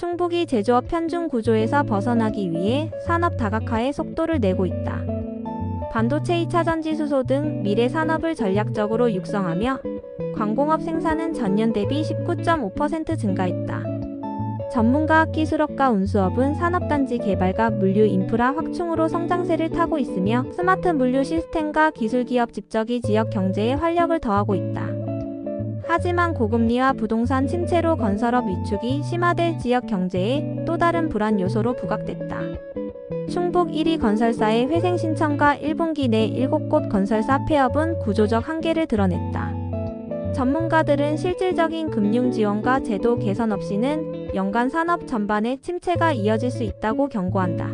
충북이 제조업 편중 구조에서 벗어나기 위해 산업 다각화에 속도를 내고 있다. 반도체 2차 전지 수소 등 미래 산업을 전략적으로 육성하며 광공업 생산은 전년 대비 19.5% 증가했다. 전문가학 기술업과 운수업은 산업단지 개발과 물류 인프라 확충으로 성장세를 타고 있으며 스마트 물류 시스템과 기술기업 집적이 지역 경제에 활력을 더하고 있다. 하지만 고금리와 부동산 침체로 건설업 위축이 심화될 지역 경제에 또 다른 불안 요소로 부각됐다. 충북 1위 건설사의 회생 신청과 1분기 내 7곳 건설사 폐업은 구조적 한계를 드러냈다. 전문가들은 실질적인 금융 지원과 제도 개선 없이는 연간 산업 전반의 침체가 이어질 수 있다고 경고한다.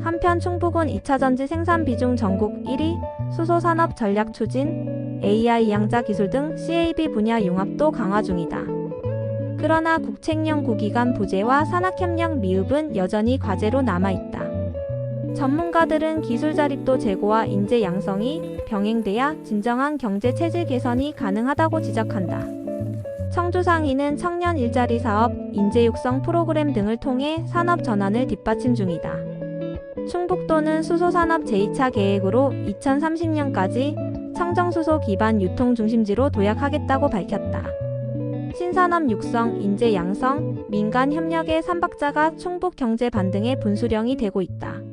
한편 충북은 2차 전지 생산 비중 전국 1위, 수소 산업 전략 추진, AI 양자 기술 등 CAB 분야 융합도 강화 중이다. 그러나 국책령 구기관 부재와 산학협력 미흡은 여전히 과제로 남아있다. 전문가들은 기술 자립도 제고와 인재 양성이 병행돼야 진정한 경제 체질 개선이 가능하다고 지적한다. 청주상인은 청년 일자리 사업, 인재 육성 프로그램 등을 통해 산업 전환을 뒷받침 중이다. 충북도는 수소산업 제2차 계획으로 2030년까지 청정수소 기반 유통 중심지로 도약하겠다고 밝혔다. 신산업 육성, 인재 양성, 민간 협력의 삼박자가 충북 경제 반등의 분수령이 되고 있다.